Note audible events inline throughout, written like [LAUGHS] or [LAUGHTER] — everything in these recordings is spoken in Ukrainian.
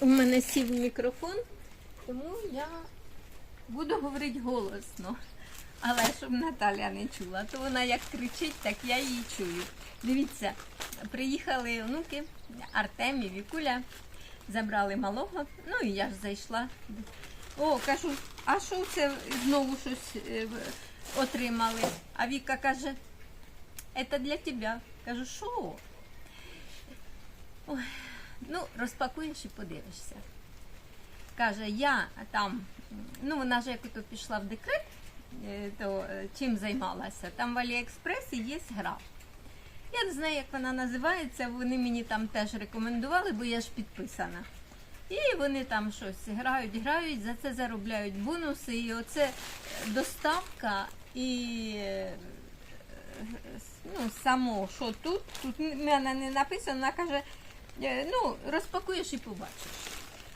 у мене сів мікрофон, тому я буду говорити голосно. Але щоб Наталя не чула, то вона як кричить, так я її чую. Дивіться, приїхали онуки Артем і Вікуля, забрали малого, ну і я ж зайшла. О, кажу, а що це знову щось е, отримали? А Віка каже, це для тебе. Кажу, що? Ой, ну, розпакуєш і подивишся. Каже, я там, ну вона ж як то пішла в декрет, е, то е, чим займалася? Там в Аліекспресі є гра. Я не знаю, як вона називається, вони мені там теж рекомендували, бо я ж підписана. І вони там щось грають, грають, за це заробляють бонуси. І оце доставка і е, ну, само, що тут, тут в мене не написано, вона каже, ну, розпакуєш і побачиш.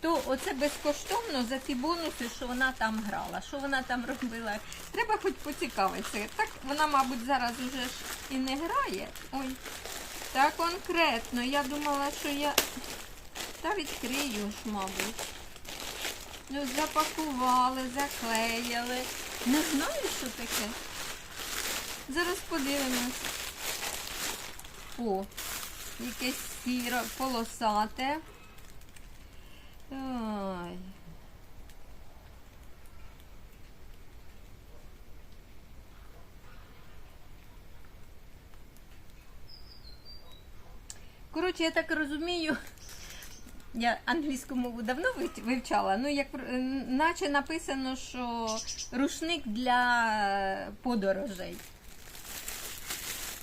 То оце безкоштовно за ті бонуси, що вона там грала, що вона там робила. Треба хоч поцікавитися. Так вона, мабуть, зараз уже ж і не грає. Ой, так конкретно. Я думала, що я та відкрию ж, мабуть. Ну, запакували, заклеїли. Не знаю, що таке. Зараз подивимось. О, якесь сіро, полосате. Ой. Коротше, я так розумію, я англійську мову давно вивчала, ну як наче написано, що рушник для подорожей.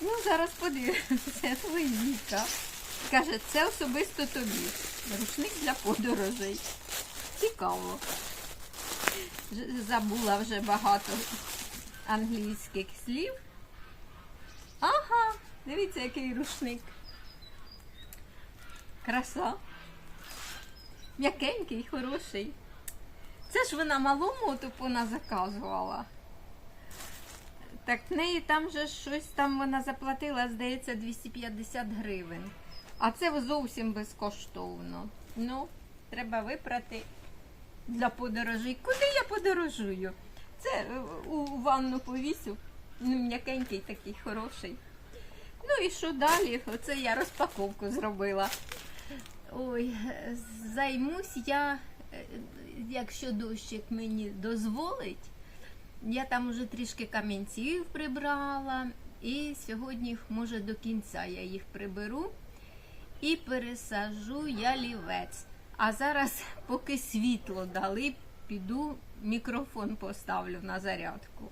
Ну, зараз подивимося, [LAUGHS] Луїка. Каже, це особисто тобі. Рушник для подорожей. Цікаво. Забула вже багато англійських слів. Ага, дивіться, який рушник. Краса. М'якенький, хороший. Це ж вона малому тупо заказувала. Так в неї там же щось там вона заплатила, здається, 250 гривень. А це зовсім безкоштовно. Ну, треба випрати для подорожей. Куди я подорожую? Це е, у ванну повісю. Ну, м'якенький такий хороший. Ну і що далі? Оце я розпаковку зробила. Ой, займусь я, е, якщо дощик мені дозволить. Я там уже трішки камінців прибрала, і сьогодні, може, до кінця я їх приберу і пересажу ялівець. А зараз, поки світло дали, піду мікрофон поставлю на зарядку.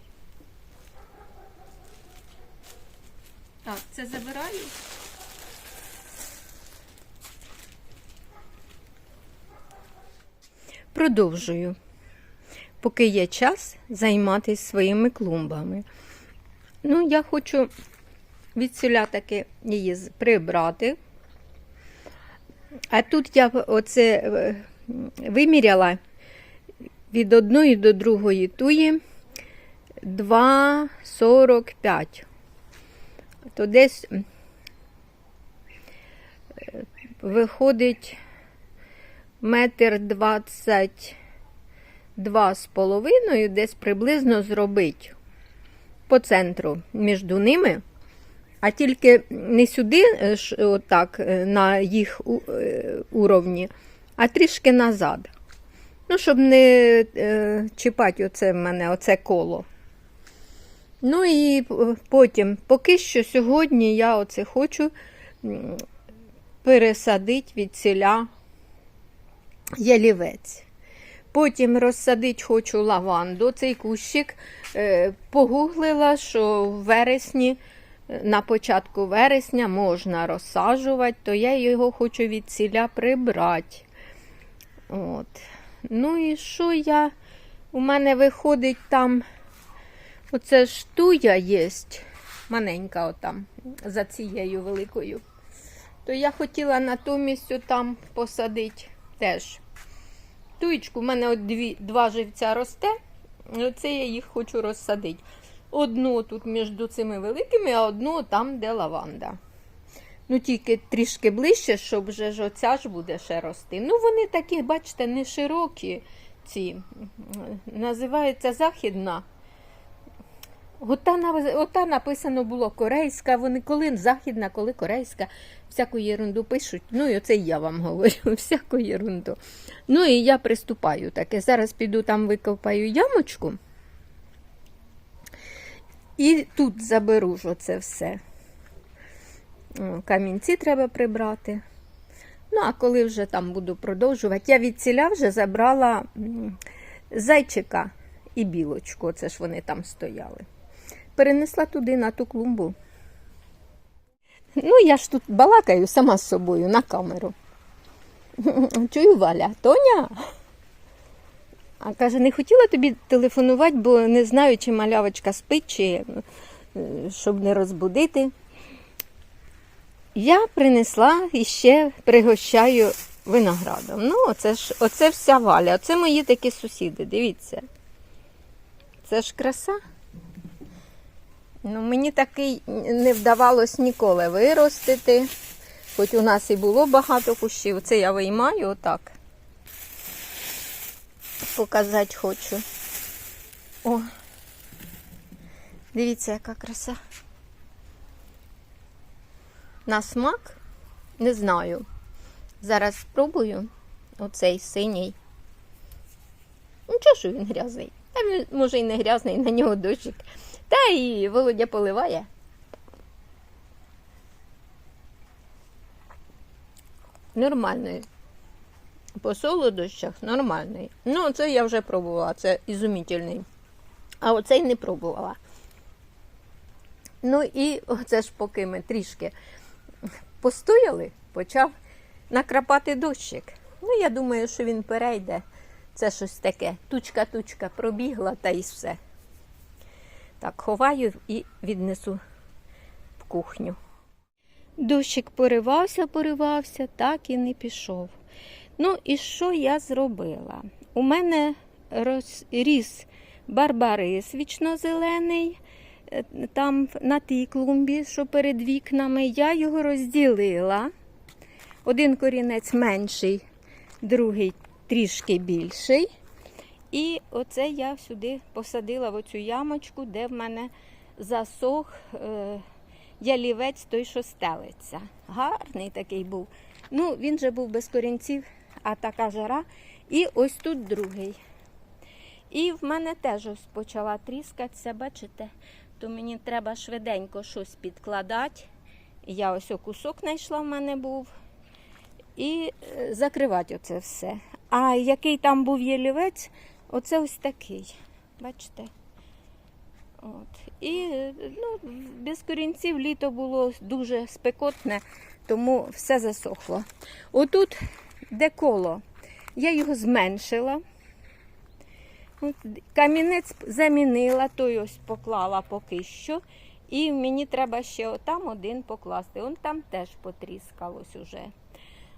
Так, це забираю. Продовжую. Поки є час займатися своїми клумбами. Ну, я хочу від таки її прибрати. А тут я оце е, виміряла від одної до другої туї 2,45. То десь е, виходить метр двадцять два з половиною, десь приблизно зробить по центру між ними, а тільки не сюди, е, отак, е, на їх е, уровні, а трішки назад. Ну, щоб не чіпати оце в мене, оце коло. Ну і потім, поки що сьогодні я оце хочу пересадити від ціля ялівець. Потім розсадити хочу лаванду. Цей кущик погуглила, що в вересні, на початку вересня можна розсаджувати, то я його хочу від ціля прибрати. От. Ну і що я? У мене виходить там, оце ж туя є, маленька отам, за цією великою. То я хотіла натомість там посадити теж туєчку. У мене от дві, два живця росте. Оце я їх хочу розсадити. Одну тут між цими великими, а одну там, де лаванда. Ну, тільки трішки ближче, щоб вже ж оця ж буде ще рости. Ну, вони такі, бачите, не широкі ці. Називається західна. Ота, написано було корейська, вони коли західна, коли корейська, всяку єрунду пишуть. Ну, і оце я вам говорю, [LAUGHS] всяку єрунду. Ну і я приступаю таке. Зараз піду там викопаю ямочку. І тут заберу ж оце все. Камінці треба прибрати. Ну, а коли вже там буду продовжувати, я від ціля вже забрала зайчика і білочку. Оце ж вони там стояли. Перенесла туди на ту клумбу. Ну, я ж тут балакаю сама з собою на камеру. Чую Валя, Тоня. А каже, не хотіла тобі телефонувати, бо не знаю, чи малявочка спить, чи е, щоб не розбудити. Я принесла і ще пригощаю виноградом. Ну, оце ж оце вся валя. Оце мої такі сусіди. Дивіться. Це ж краса. Ну, мені такий не вдавалось ніколи виростити. Хоч у нас і було багато кущів. Це я виймаю отак. Показати хочу. О, дивіться, яка краса. На смак не знаю. Зараз спробую оцей синій. Нічого, що він грязний. Та він, може, і не грязний, на нього дощик. Та і Володя поливає. Нормальний. По солодощах нормальний. Ну, це я вже пробувала, це ізумітельний. А оцей не пробувала. Ну і оце ж поки ми трішки постояли, почав накрапати дощик. Ну, я думаю, що він перейде. Це щось таке. Тучка-тучка пробігла та і все. Так, ховаю і віднесу в кухню. Дощик поривався, поривався, так і не пішов. Ну, і що я зробила? У мене рос, ріс барбарис вічно-зелений, е, там на тій клумбі, що перед вікнами, я його розділила. Один корінець менший, другий трішки більший. І оце я сюди посадила в оцю ямочку, де в мене засох е, ялівець той, що стелиться. Гарний такий був. Ну, він же був без корінців, а така жара. І ось тут другий. І в мене теж ось почала тріскатися, бачите? То мені треба швиденько щось підкладати. Я ось кусок знайшла в мене був. І е, закривати оце все. А який там був ялівець, оце ось такий. Бачите? От. І е, ну, без корінців літо було дуже спекотне, тому все засохло. Отут, де коло, я його зменшила. Камінець замінила, той ось поклала поки що. І мені треба ще отам один покласти. Он там теж потріскалось уже.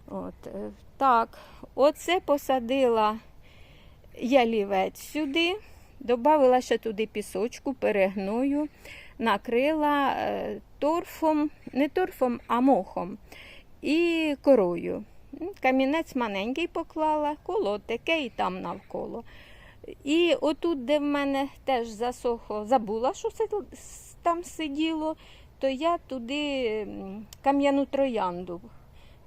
От, е, так, оце посадила ялівець сюди, додала ще туди пісочку, перегною, накрила е, торфом, не торфом, а мохом і корою. Камінець маленький поклала, коло таке і там навколо. І отут, де в мене теж засохло, забула, що це там сиділо, то я туди кам'яну троянду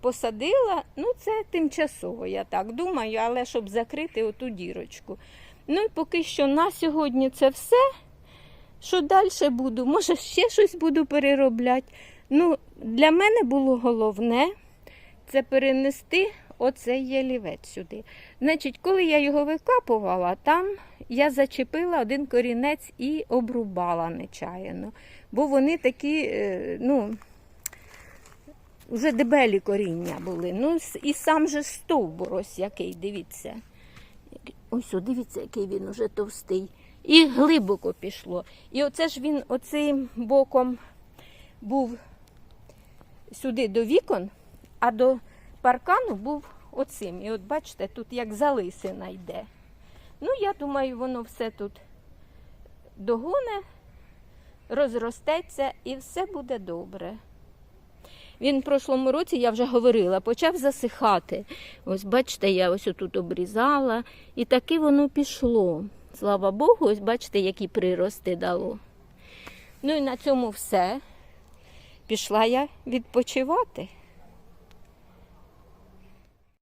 посадила. Ну, це тимчасово, я так думаю, але щоб закрити оту дірочку. Ну і поки що на сьогодні це все. Що далі буду? Може, ще щось буду переробляти. Ну, для мене було головне це перенести оцей ялівець сюди. Значить, коли я його викапувала, там я зачепила один корінець і обрубала нечаянно. Бо вони такі, е, ну, вже дебелі коріння були. Ну, і сам же стовбур ось який, дивіться. Ось, дивіться, який він уже товстий. І глибоко пішло. І оце ж він оцим боком був сюди до вікон, а до паркану був оцим. І от бачите, тут як залисина йде. Ну, я думаю, воно все тут догоне, розростеться і все буде добре. Він в прошлому році, я вже говорила, почав засихати. Ось бачите, я ось отут обрізала, і таки воно пішло. Слава Богу, ось бачите, які прирости дало. Ну і на цьому все. Пішла я відпочивати.